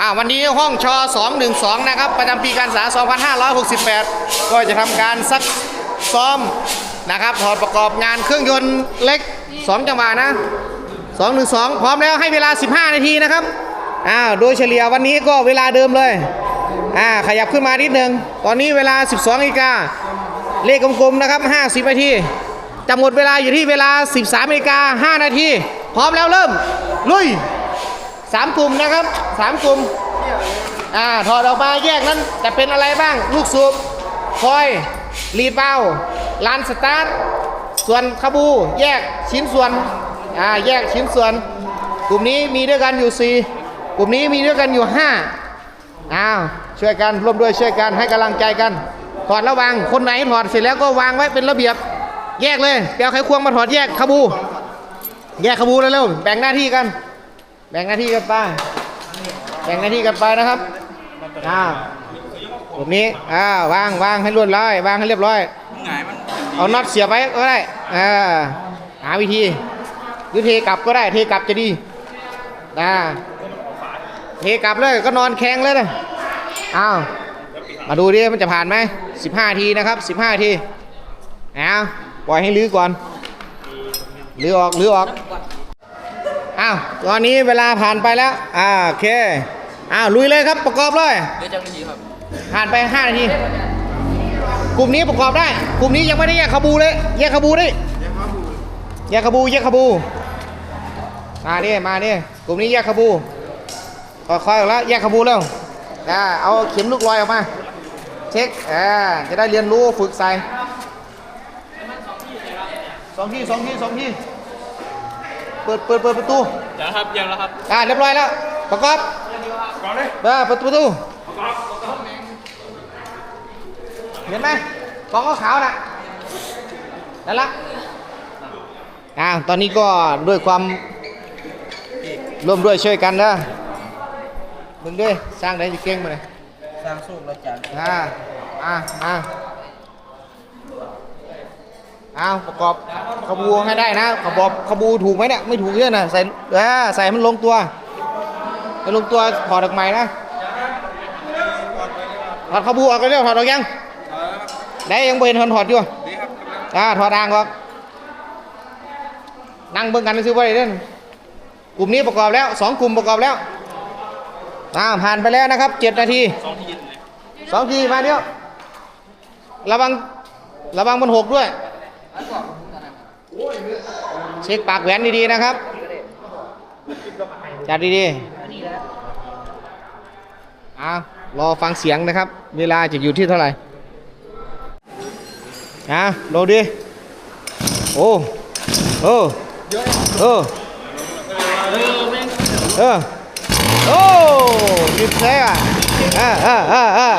อ่าวันนี้ห้องชอ212 นะครับ ประจำปีการศึกษา 2568 ก็จะทำการซักซ้อมนะครับถอดประกอบงานเครื่องยนต์เล็ก 2 จังหวะนะ 212 พร้อมแล้วให้เวลา 15 นาทีนะครับอ้าวโดยเฉลี่ยวันนี้ก็เวลาเดิมเลยอ่าขยับขึ้นมานิดนึง ตอนนี้เวลา 12นาฬิกาเลขกลมๆนะครับ 50 นาทีจะหมดเวลาอยู่ที่เวลา 13นาฬิกา5นาที พร้อมแล้วเริ่ม ลุย สามกลุ่มนะครับสามกลุ่มอ่าถอดออกมาแยกนั้นจะเป็นอะไรบ้างลูกสูบคอยรีดเบาลานสตาร์ทส่วนขบูแยกชิ้นส่วนอ่าแยกชิ้นส่วน กลุ่มนี้มีด้วยกันอยู่ 4 กลุ่มนี้มีด้วยกันอยู่5อ้าวช่วยกันร่วมด้วยช่วยกันให้กำลังใจกันถอดระวางคนไหนถอดเสร็จแล้วก็วางไว้เป็นระเบียบ แยกเลยเปียวไขควงมาถอดแยกขบู แยกขบูเร็วๆแบ่งหน้าที่กัน แบ่งหน้าที่กันไป แบ่งหน้าที่กันไปนะครับอ่าแบบนี้อ่าวางวางให้รวดร้อยวางให้เรียบร้อยเอาน็อตเสียบไว้ก็ได้อ่าหาวิธีหรือเทกลับก็ได้ เทกลับจะดีนะเทกลับเลยก็นอนแข็งเลยนะอ้าวมาดูดิมันจะผ่านไหม15ทีนะครับ15ทีเอาปล่อยให้ลื้อก่อนลื้อออกลื้อออกอ้าว ตอนนี้เวลาผ่านไปแล้ว อ่าโอเค อ้าวลุยเลยครับประกอบเลยเดี๋ยวจะไม่ดีครับผ่านไป 5 นาที กลุ่มนี้ประกอบได้ กลุ่มนี้ยังไม่ได้แยกขบูเลย แยกขบูดิแยกขบูแยกขบู มาดิมาดิกลุ่มนี้แยกขบูค่อยๆออกแล้วแยกขบูแล้วอ่าเอาเข็มลูกลอยออกมา เช็คอ่าจะได้เรียนรู้ฝึกใส่สองที่สองที่สองที่ เปิดเปิดเปิดประตูยังครับยังแล้วครับอ่าเรียบร้อยแล้วประกอบเออเปิดประตูเห็นไหมกองขาวๆน่ะนั่นละอ่าตอนนี้ก็ด้วยความร่วมด้วยช่วยกันนะมึงด้วยสร้างได้จะเก่งมาเลยสร้างสู้แล้วจานอ่าอ่าอ่าเอาประกอบขบูให้ได้นะขบอบขบูถูกไหมเนี่ยไม่ถูกเยอะนะใส่เออใส่ให้มันลงตัวให้ลงตัวถอดออกใหม่นะถอดขบูออกกันเร็วถอดออกยังได้ยังเบนถอดถอดอยู่อ่าถอดอ่างออกนั่งเบิ่งกันซื้อไว้เด่นกลุ่มนี้ประกอบแล้วสองกลุ่มประกอบแล้วอ่าผ่านไปแล้วนะครับเจ็ดนาทีสองที่ยินเลยสองทีมาเดียวระวังระวังบนหกด้วย เช็คปากแหวนดีๆนะครับ จัดดีๆอ่ารอฟังเสียงนะครับ เวลาจะอยู่ที่เท่าไหร่อะโลดีโอ้โอ้เออเออโอ้ดิบเลยอะออเออเออ